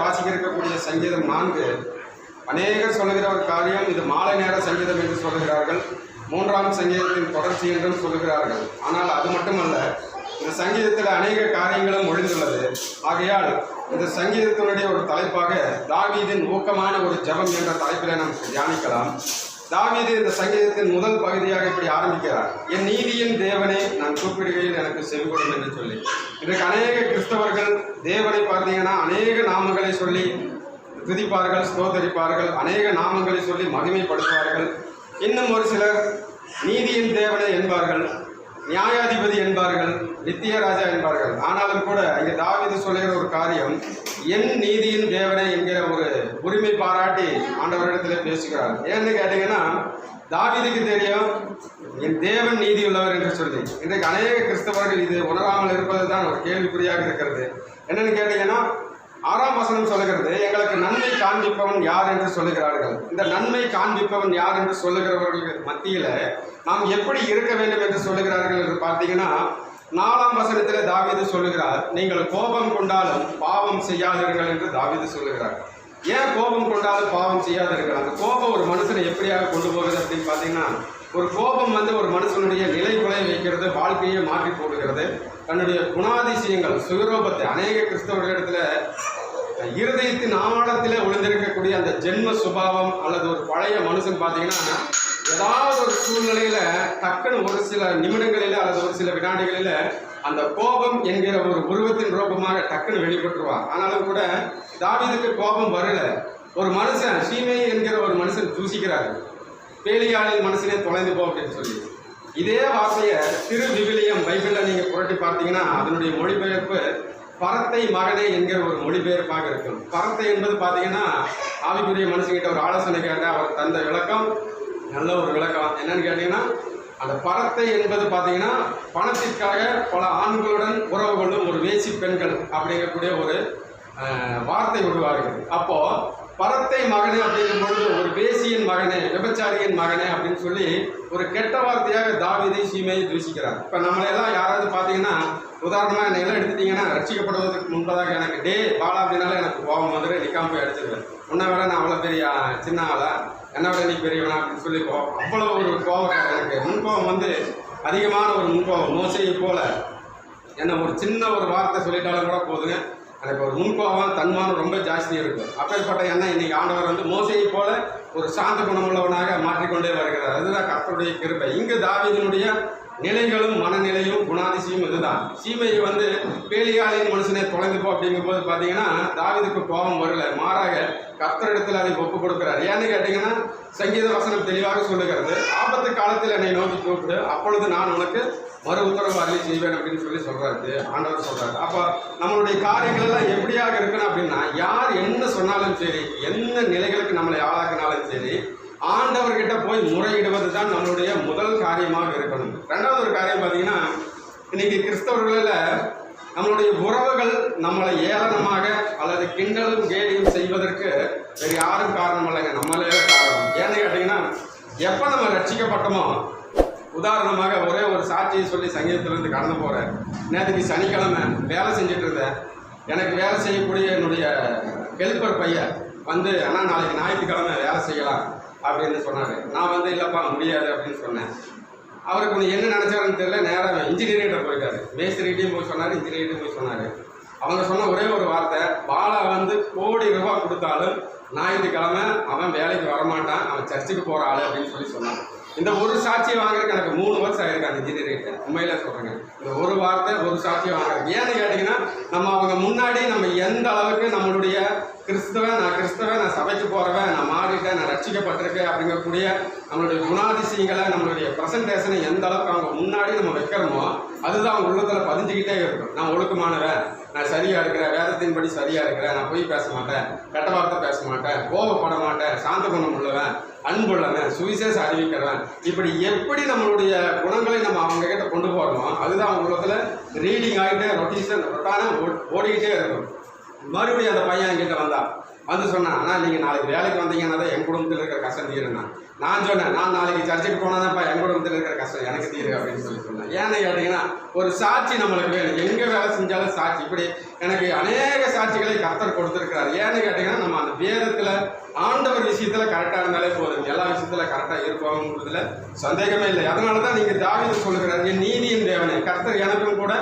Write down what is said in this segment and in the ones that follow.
வாசிக்க இருக்கக்கூடிய சங்கீதம் நான்கு. அநேகர் சொல்லுகிற ஒரு காரியம் இது மாலை நேர சங்கீதம் என்று சொல்லுகிறார்கள். மூன்றாம் சங்கீதத்தின் தொடர்ச்சி என்றும் சொல்லுகிறார்கள். ஆனால் அது மட்டுமல்ல இந்த சங்கீதத்தில் அநேக காரியங்களும் ஒழிந்துள்ளது. ஆகையால் இந்த சங்கீதத்தினுடைய ஒரு தலைப்பாக தாவீதின் ஊக்கமான ஒரு ஜபம் என்ற தலைப்பில் நாம் தியானிக்கலாம். தாவீது இந்த சங்கீதத்தின் முதல் பகுதியாக இப்படி ஆரம்பிக்கிறார். என் நீதியின் தேவனை நான் கூப்பிடுகையில் எனக்கு செவிகொடும் என்று சொல்லி. இன்றைக்கு அநேக கிறிஸ்தவர்கள் தேவனை பார்த்தீங்கன்னா அநேக நாமங்களை சொல்லி துதிப்பார்கள் ஸ்தோதரிப்பார்கள் அநேக நாமங்களை சொல்லி மகிமைப்படுத்துவார்கள். இன்னும் ஒரு சிலர் நீதியின் தேவனை என்பார்கள் நியாயாதிபதி என்பார்கள் நித்திய ராஜா என்பார்கள். ஆனாலும் கூட இங்கே தாவீது சொல்லுகிற ஒரு காரியம் என் நீதியின் தேவனை என்கிற ஒரு உரிமை பாராட்டி ஆண்டவரிடத்தில் பேசுகிறார். ஏன்னு கேட்டீங்கன்னா தாவீதுக்கு தெரியும் என் தேவன் நீதி உள்ளவர் என்று சொல்லி. இன்றைக்கு அநேக கிறிஸ்தவர்கள் இது உணராமல் இருப்பது தான் ஒரு கேள்விக்குறியாக இருக்கிறது. என்னன்னு கேட்டீங்கன்னா ஆறாம் வசனம் சொல்லுகிறது எங்களுக்கு நன்மை காண்பிப்பவன் யார் என்று சொல்லுகிறார்கள். இந்த நன்மை காண்பிப்பவன் யார் என்று சொல்லுகிறவர்கள் மத்தியில் நாம் எப்படி இருக்க வேண்டும் என்று சொல்லுகிறார்கள் என்று பார்த்தீங்கன்னா நாலாம் வசனத்தில் தாவிது சொல்லுகிறார் நீங்கள் கோபம் கொண்டாலும் பாவம் செய்யாதீர்கள் என்று தாவிது சொல்லுகிறார். ஏன் கோபம் கொண்டாலும் பாவம் செய்யாதீர்கள்? அந்த கோபம் ஒரு மனுஷனை எப்படியாக கொண்டு போகுது அப்படின்னு பார்த்தீங்கன்னா ஒரு கோபம் வந்து ஒரு மனுஷனுடைய நிலை நிலைகுலை வைக்கிறது வாழ்க்கையை மாற்றி போடுகிறது. தன்னுடைய குணாதிசயங்கள் சுயரூபத்தை அநேக கிறிஸ்தவர்களிடத்தில் இருதயத்தின் ஆழத்தில் ஒளிந்திருக்கக்கூடிய அந்த ஜென்ம சுபாவம் அல்லது ஒரு பழைய மனுஷன் பார்த்தீங்கன்னா ஏதாவது ஒரு சூழ்நிலையில டக்குன்னு ஒரு சில நிமிடங்களில அல்லது ஒரு சில வினாடிகளில அந்த கோபம் என்கிற ஒரு உருவத்தின் ரூபமாக டக்குன்னு வெளிப்பட்டுருவார் ஆனாலும் கூட தாவீதுக்கு கோபம் வரல. ஒரு மனுஷன் சீமை என்கிற ஒரு மனுஷன் தூசிக்கிறார். பேலியாளின் மனுஷனே தொலைந்து போ அப்படின்னு சொல்லி. இதே வார்த்தையை திரு விவிலியம் பைபிளில் நீங்கள் புரட்டி பார்த்தீங்கன்னா அதனுடைய மொழிபெயர்ப்பு பரத்தை மகனே என்கிற ஒரு மொழிபெயர்ப்பாக இருக்கும். பரத்தை என்பது பார்த்தீங்கன்னா ஆவிக்குரிய மனுஷங்கிட்ட ஒரு ஆலோசனை கேட்டால் அவர் தந்த விளக்கம். நல்ல ஒரு விளக்கம் என்னன்னு கேட்டீங்கன்னா அந்த பணத்தை என்பது பார்த்தீங்கன்னா பணத்திற்காக பல ஆண்களுடன் உறவு கொள்ளும் ஒரு வேசி பெண்கள் அப்படிங்கக்கூடிய ஒரு வார்த்தை உருவாகிறது அப்போ பரத்தை மகனே அப்படிங்கும் பொழுது ஒரு வேசியின் மகனே விபச்சாரியின் மகனே அப்படின்னு சொல்லி ஒரு கெட்ட வார்த்தையாக தாவிதை சீமையை தூசிக்கிறார் இப்போ நம்மளெல்லாம் யாராவது பார்த்தீங்கன்னா உதாரணமாக என்னை எல்லாம் எடுத்துட்டீங்கன்னா ரட்சிக்கப்படுவதற்கு முன்பதாக எனக்கு டே பாலா அப்படின்னாலே எனக்கு கோபம் வந்துட்டு நிக்காம போய் அடிச்சிருவேன். உன்னை வேலை நான் அவ்வளோ பெரிய சின்ன ஆளா என்ன நீ பெரியவனா அப்படின்னு சொல்லி கோபம் அவ்வளோ ஒரு கோபம் எனக்கு. முன்கோபம் வந்து அதிகமான ஒரு முன்கோபம். மோசையை போல. என்ன ஒரு சின்ன ஒரு வார்த்தை சொல்லிட்டாலும் கூட போதுங்க. எனக்கு ஒரு முன்கோபம் தன்மானம் ரொம்ப ஜாஸ்தியாக இருக்கும் அப்பேற்பட்ட எண்ணம் இன்னைக்கு ஆண்டவர் வந்து மோசையை போல ஒரு சாந்த குணமுள்ளவனாக மாற்றிக்கொண்டே வருகிறார். அதுதான் கர்த்தருடைய கிருப்பை இங்கு தாவிதனுடைய நிலைகளும் மனநிலையும் குணாதிசயம் இதுதான். சீமையை வந்து பேலியாளின் மனுஷனே தொலைந்து அப்படிங்கும் அப்படிங்கும்போது பார்த்தீங்கன்னா தாவிதுக்கு கோபம் வரல. மாறாக கர்த்தரிடத்தில் அதை ஒப்பு கொடுக்கிறார். ஏன்னு கேட்டீங்கன்னா சங்கீத வசனம் தெளிவாக சொல்லுகிறது. ஆபத்து காலத்தில் என்னை நோக்கி கூப்பிட்டு அப்பொழுது நான் உனக்கு மறு உத்தரவு அருளி செய்வேன் அப்படின்னு சொல்லி சொல்றாரு. ஆண்டவர் சொல்கிறார் அப்போ நம்மளுடைய காரியங்கள் எல்லாம் எப்படியாக இருக்கணும் அப்படின்னா யார் என்ன சொன்னாலும் சரி என்ன நிலைகளுக்கு நம்மளை ஆளாக்கினாலும் சரி ஆண்டவர்கிட்ட போய் முறையிடுவது தான் நம்மளுடைய முதல் காரியமாக இருக்கணும். ரெண்டாவது ஒரு காரியம் பார்த்தீங்கன்னா இன்னைக்கு கிறிஸ்தவர்களில் நம்மளுடைய உறவுகள் நம்மளை ஏளனமாக அல்லது கிண்டலும் கேலியும் செய்வதற்கு வேறு யாரும் காரணம் இல்லைங்க. நம்மளே காரணம். ஏன்னு கேட்டிங்கன்னா எப்போ நம்ம ரட்சிக்கப்பட்டோமோ? உதாரணமாக ஒரே ஒரு சாட்சியை சொல்லி சங்கீதத்திலிருந்து கடந்து போகிறேன் நேற்றுக்கு சனிக்கிழமை வேலை செஞ்சுட்டு இருந்தேன். எனக்கு வேலை செய்யக்கூடிய என்னுடைய ஹெல்ப்பர் பையன் வந்து ஆனால் நாளைக்கு ஞாயிற்றுக்கிழமை வேலை செய்யலாம். அப்படின்னு சொன்னார். நான் வந்து இல்லைப்பா முடியாது அப்படின்னு சொன்னேன். அவருக்கு கொஞ்சம் என்ன நினச்சாருன்னு தெரியல நேராக இன்ஜினியர்கிட்ட போயிட்டாரு. மேஸ்திரிகிட்டையும் போய் சொன்னார் இன்ஜினியர்கிட்டையும் போய் சொன்னார். அவங்க சொன்ன ஒரே ஒரு வார்த்தை பாலா வந்து கோடி ரூபா கொடுத்தாலும் ஞாயிற்றுக்கிழமை அவன் வேலைக்கு வரமாட்டான் அவன் சர்ச்சுக்கு போகிற அப்படின்னு சொல்லி சொன்னான் இந்த ஒரு சாட்சியை வாங்குறதுக்கு எனக்கு மூணு வருஷம் ஆயிருக்கு அந்த இன்ஜினியரிங் உண்மையில சொல்கிறேங்க இந்த ஒரு வார்த்தை ஒரு சாட்சியை வாங்குறது ஏன்னு கேட்டிங்கன்னா நம்ம அவங்க முன்னாடி நம்ம எந்த அளவுக்கு நம்மளுடைய கிறிஸ்தவன் நான் கிறிஸ்தவன் நான் சபைக்கு போகிறவன் நான் மாறிட்டேன் நான் ரட்சிக்கப்பட்டிருக்கேன் அப்படிங்கக்கூடிய நம்மளுடைய குணாதிசயங்களை நம்மளுடைய ப்ரெசன்டேஷனை எந்த அளவுக்கு அவங்க முன்னாடி நம்ம வைக்கிறோமோ அதுதான் அவங்க உள்ளத்தில் பதிஞ்சுக்கிட்டே இருக்கும். நான் ஒழுக்கமானவன். நான் சரியா இருக்கிறேன் வேதத்தின்படி சரியா இருக்கிறேன் நான் போய் பேச மாட்டேன் கெட்ட வார்த்தை பேச மாட்டேன் கோபப்பட மாட்டேன் சாந்த குணம் உள்ளவன் அன்புள்ளவன் சுவிசேஷ அறிவிக்கிறவன். இப்படி எப்படி நம்மளுடைய குணங்களை நம்ம அவங்க கிட்ட கொண்டு போகிறோமோ அதுதான் அவங்க உள்ளத்தில் ரீடிங் ஆகிட்டே ரொட்டீஷன் ரொட்டான ஓடிக்கிட்டே இருக்கும். மறுபடியும் அந்த பையன் என்கிட்ட வந்தான். வந்து சொன்னான் ஆனால் நீங்கள் நாளைக்கு வேலைக்கு வந்தீங்கன்னா தான் என் குடும்பத்தில் இருக்கிற கஷ்டம் தீருண்ணா நான் சொன்னேன் நான் நாளைக்கு சர்ச்சுக்கு போனாதான்ப்பா என் குடும்பத்தில் இருக்கிற கஷ்டம். எனக்கு தீரு அப்படின்னு சொல்லி சொன்னேன். ஏன்னு கேட்டிங்கன்னா ஒரு சாட்சி நம்மளுக்கு வேணும். எங்கே வேலை செஞ்சாலும் சாட்சி. இப்படி எனக்கு அநேக சாட்சிகளை கர்த்தர் கொடுத்துருக்கிறார். ஏன்னு கேட்டீங்கன்னா நம்ம அந்த வேதத்துல ஆண்டவர் விஷயத்துல கரெக்டா இருந்தாலே போதும். எல்லா விஷயத்துல கரெக்டா இருப்பாங்கிறதுல சந்தேகமே இல்லை. அதனால தான் நீங்க தாவீது சொல்லுகிறாரு நீதியின் தேவனை. கர்த்தர் எனக்கும் கூட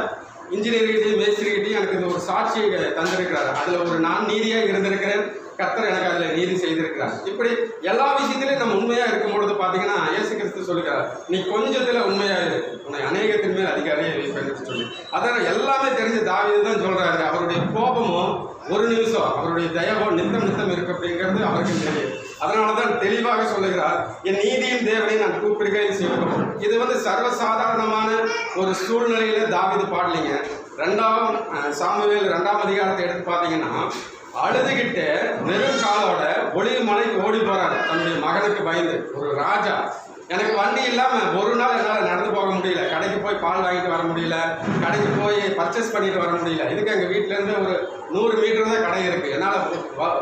இன்ஜினியர்கிட்டையும் மேஸ்திரிகிட்டையும் எனக்கு இந்த ஒரு சாட்சியை தந்திருக்கிறார். அதுல ஒரு நான் நீதியாக இருந்திருக்கிறேன். கர்த்தர் எனக்கு அதில் நீதி செய்திருக்கிறார். இப்படி எல்லா விஷயத்திலையும் நம்ம உண்மையாக இருக்கும் பொழுது பார்த்தீங்கன்னா இயேசு கிறிஸ்து சொல்லுகிறார் நீ கொஞ்சத்தில் உண்மையாக இரு. உன்னை அநேகத்தின் மேல் அதிகாரியை வைப்பேன் சொல்லி. அதான் எல்லாமே தெரிஞ்ச தாவிது தான் சொல்கிறாரு அவருடைய கோபமும் ஒரு நிமிஷம் அவருடைய தயவோ நித்தம் நித்தம் இருக்கு அப்படிங்கிறது அவருக்கு தெரியும். அதனால தான் தெளிவாக சொல்லுகிறார் என் நீதியின் தேவனை நான் கூப்பிடுகிறேன் செய்வோம். இது வந்து சர்வசாதாரணமான ஒரு சூழ்நிலையில தாவிது பாடலிங்க. ரெண்டாம் சாமுவேல் ரெண்டாம் அதிகாரத்தை எடுத்து பார்த்தீங்கன்னா அழுதுகிட்டு வெறும் காலோட ஒளி மலைக்கு ஓடி போறாரு. தன்னுடைய மகனுக்கு பயந்து. ஒரு ராஜா. எனக்கு வண்டி இல்லாம ஒரு நாள் என்னால் நடந்து போக முடியல. கடைக்கு போய் பால் வாங்கிட்டு வர முடியல. கடைக்கு போய் பர்ச்சேஸ் பண்ணிட்டு வர முடியல. இதுக்கு எங்க வீட்டிலேருந்து இருந்து ஒரு நூறு மீட்டர் தான் கடை இருக்கு. என்னால்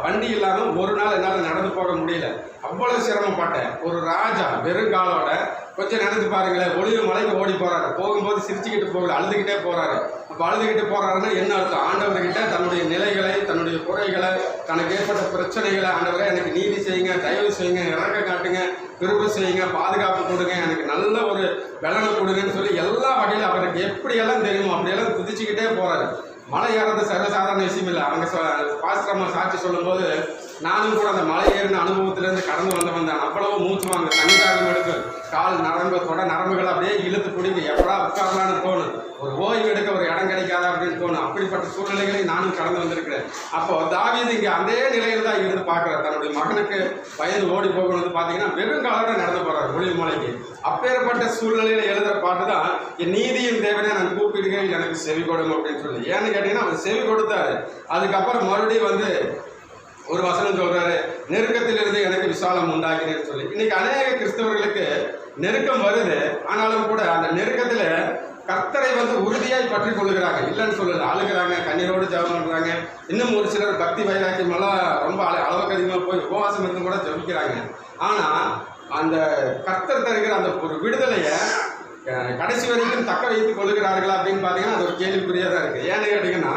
வண்டி இல்லாமல் ஒரு நாள் என்னால் நடந்து போக முடியல. அவ்வளோ சிரமப்பட்டேன் ஒரு ராஜா வெறுங்காலோட கொஞ்சம் நடந்து பாருங்களேன் ஒளிவு மலைக்கு ஓடி போறாரு. போகும்போது சிரிச்சுக்கிட்டு போகல அழுதுகிட்டே போறாரு. அப்போ அழுதுகிட்டு போறாருன்னா என்ன அர்த்தம்? ஆண்டவர்கிட்ட தன்னுடைய நிலைகளை தன்னுடைய குறைகளை தனக்கு ஏற்பட்ட பிரச்சனைகளை ஆண்டவரை எனக்கு நீதி செய்யுங்க தயவு செய்யுங்க இறக்க காட்டுங்க கிருபை செய்யுங்க பாதுகாப்பு கொடுங்க எனக்கு நல்ல ஒரு வெள்ளனை கொடுங்கன்னு சொல்லி எல்லா வகையிலும் அவருக்கு எப்படியெல்லாம் தெரியுமோ அப்படியெல்லாம் குதிச்சுக்கிட்டே போறாரு. மலை ஏறது சர்வசாதாரண விஷயம் இல்லை. அவங்க பாஸ்திரமா சாட்சி சொல்லும்போது நானும் கூட அந்த மலை ஏறின அனுபவத்திலேருந்து கடந்து வந்தவன் தான். அவ்வளவு மூச்சு வாங்க தண்ணீராகம் கால் நரம்பு தொட நரம்புகள் அப்படியே இழுத்து பிடிங்க எப்படா உட்காரலான்னு தோணும் ஒரு ஓய்வு எடுக்க ஒரு இடம் கிடைக்காதா? அப்படின்னு தோணும் அப்படிப்பட்ட சூழ்நிலைகளை நானும் கடந்து வந்திருக்கிறேன். அப்போ தாவீது இங்கே அதே நிலையில் தான் இருந்து பார்க்குறாரு. தன்னுடைய மகனுக்கு வயது ஓடி போகணும்னு பார்த்தீங்கன்னா வெறும் காலோட நடந்து போகிறார் ஒளி மலைக்கு. அப்பேற்பட்ட சூழ்நிலையில் எழுதுற பாட்டு தான் என் நீதியின் தேவனே நான் கூப்பிடுகிறேன் எனக்கு செவி கொடுங்க அப்படின்னு சொல்லி. ஏன்னு கேட்டீங்கன்னா அவர் செவி கொடுத்தாரு. அதுக்கப்புறம் மறுபடியும் வந்து ஒரு வசனம் சொல்றாரு நெருக்கத்திலிருந்து எனக்கு விசாலம் உண்டாக்கினேன்னு சொல்லி. இன்னைக்கு அநேக கிறிஸ்தவர்களுக்கு நெருக்கம் வருது. ஆனாலும் கூட அந்த நெருக்கத்துல கர்த்தரை வந்து உறுதியாய் பற்றி கொள்ளுகிறாங்க இல்லைன்னு சொல்லல. அழுகிறாங்க கண்ணீரோடு ஜெபம் பண்றாங்க. இன்னும் ஒரு சிலர் பக்தி வைராக்கியம் எல்லாம் ரொம்ப அளவுக்கு அதிகமாக போய் உபவாசம் இருந்து கூட ஜபிக்கிறாங்க. ஆனா அந்த கர்த்தர் தருகிற அந்த ஒரு விடுதலையை கடைசி வரைக்கும் தக்க வைத்துக் கொள்ளுகிறார்களா அப்படின்னு பார்த்தீங்கன்னா அது ஒரு கேள்விக்குறியாக தான் இருக்கு. ஏன்னு கேட்டீங்கன்னா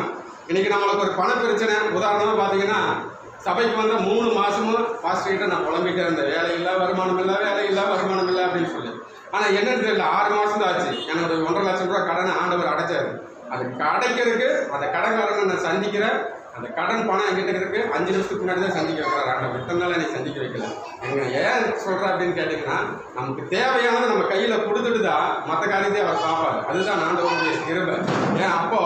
இன்னைக்கு நம்மளுக்கு ஒரு பண பிரச்சனை உதாரணமாக பார்த்தீங்கன்னா சபைக்கு வந்த மூணு மாசமும் பாஸ்டர்கிட்ட நான் புலம்பிட்டே இருந்தேன். வேலை இல்லை வருமானம் இல்லை வேலை இல்லை வருமானம் இல்லை அப்படின்னு சொல்லி. ஆனால் என்னன்னு தெரியல ஆறு மாதம் தான் ஆச்சு என்னோட ஒன்றரை லட்சம் ரூபா கடனை ஆண்டவர் அடைச்சாரு. அது கடைக்கிறதுக்கு அந்த கடன்காரனை நான் சந்திக்கிறேன். அந்த கடன் பணம் என்கிட்ட இருக்கு. அஞ்சு நிமிஷத்துக்கு முன்னாடி தான் சந்திக்க வைக்கிறார் ஆண்டவர். இத்தனை நாள் என்னை சந்திக்க வைக்கல. எங்க ஏன் சொல்ற அப்படின்னு கேட்டீங்கன்னா நமக்கு தேவையானது நம்ம கையில கொடுத்துட்டு தான் மற்ற காரியத்தை அவர் பார்ப்பார். அதுதான் ஆண்டவருடைய கிருபை. ஏன்? அப்போ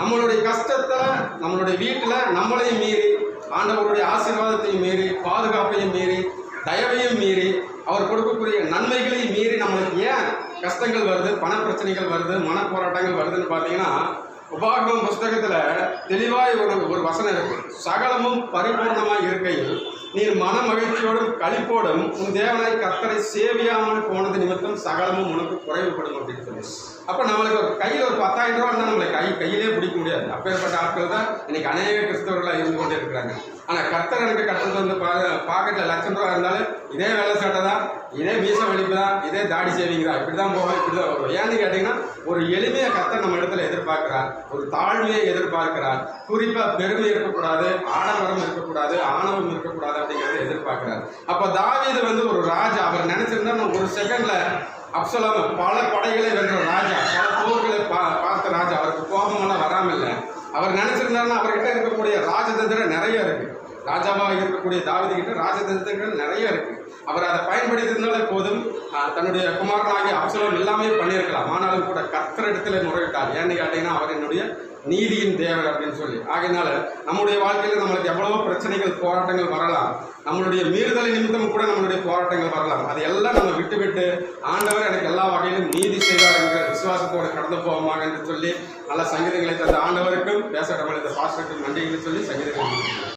நம்மளுடைய கஷ்டத்தை நம்மளுடைய வீட்டுல நம்மளையும் மீறி ஆண்டவருடைய ஆசீர்வாதத்தையும் மீறி பாதுகாப்பையும் மீறி தயவையும் மீறி அவர் கொடுக்கக்கூடிய நன்மைகளையும் மீறி நம்மளுக்கு ஏன் கஷ்டங்கள் வருது பண பிரச்சனைகள் வருது மன போராட்டங்கள் வருதுன்னு பார்த்தீங்கன்னா உபாகம் புஸ்தகத்துல தெளிவாய் ஒரு ஒரு வசனம் இருக்கு. சகலமும் பரிபூர்ணமாய் இருக்கையில் நீர் மன மகிழ்ச்சியோடும் கழிப்போடும் உன் தேவனாய் கத்தரை சேவியாமல் போனது நிமித்தம் சகலமும் உனக்கு குறைவுபடும் அப்படின்னு சொல்லி. அப்போ நம்மளுக்கு ஒரு கையில் ஒரு பத்தாயிரம் ரூபா இருந்தால் நம்மளை கை கையிலே பிடிக்க முடியாது. அப்பேற்பட்ட ஆட்கள் தான் இன்னைக்கு அநேக கிறிஸ்தவர்களாக இருந்து கொண்டே இருக்கிறாங்க. ஆனா கர்த்தர் எனக்கு கட்டணம் வந்து பாக்கெட்ல லட்சம் ரூபாய் இருந்தாலும் இதே வேலை சட்டை தான் இதே மீச வெடிப்பு தான் இதே தாடி சேவிங் தான் இப்படி தான் போவோம் இப்படி தான் வருவோம் ஏன்னு கேட்டீங்கன்னா ஒரு எளிமையை கர்த்தர் நம்ம இடத்துல எதிர்பார்க்கிறார். ஒரு தாழ்மையை எதிர்பார்க்கிறார். குறிப்பா பெருமை இருக்கக்கூடாது ஆடம்பரம் இருக்கக்கூடாது ஆணவம் இருக்கக்கூடாது அப்படிங்கறத எதிர்பார்க்கிறார். அப்ப தாவீது வந்து ஒரு ராஜா. அவர் நினைச்சிருந்தா நம்ம ஒரு செகண்ட்ல அப்சலாம் பல படைகளை வென்ற ராஜா. பல போர்களை பா- பார்த்த ராஜா. அவருக்கு கோபமெல்லாம் வராம இல்லை அவர் நினைச்சிருந்தாருன்னா அவர்கிட்ட இருக்கக்கூடிய ராஜதந்திரம் நிறைய இருக்கு. ராஜாவாக இருக்கக்கூடிய தாவதி கிட்ட ராஜதந்திரங்கள் நிறைய இருக்கு. அவர் அதை பயன்படுத்தியிருந்தாலே போதும். தன்னுடைய குமாரனாகிய அப்சலம் எல்லாமே பண்ணியிருக்கலாம். ஆனாலும் கூட கர்த்தரிடத்துல முறையிட்டார் ஏன்னு கேட்டீங்கன்னா அவர் என்னுடைய நீதியின் தேவர் அப்படின்னு சொல்லி. ஆகையினால நம்முடைய வாழ்க்கையில் நம்மளுக்கு எவ்வளவோ பிரச்சனைகள் போராட்டங்கள் வரலாம். நம்மளுடைய மீறுதலை நிமித்தம் கூட நம்மளுடைய போராட்டங்கள் வரலாம். அதை எல்லாம் நம்ம விட்டு விட்டு ஆண்டவர் எனக்கு எல்லா வகையிலும் நீதி செய்வார் என்கிற விசுவாசத்தோடு கடந்து போவோமாக என்று சொல்லி நல்ல சங்கீதங்களை தந்த ஆண்டவருக்கும் பேச இந்த பாஸ்டருக்கும் நன்றிகளை சொல்லி சங்கீதங்கள்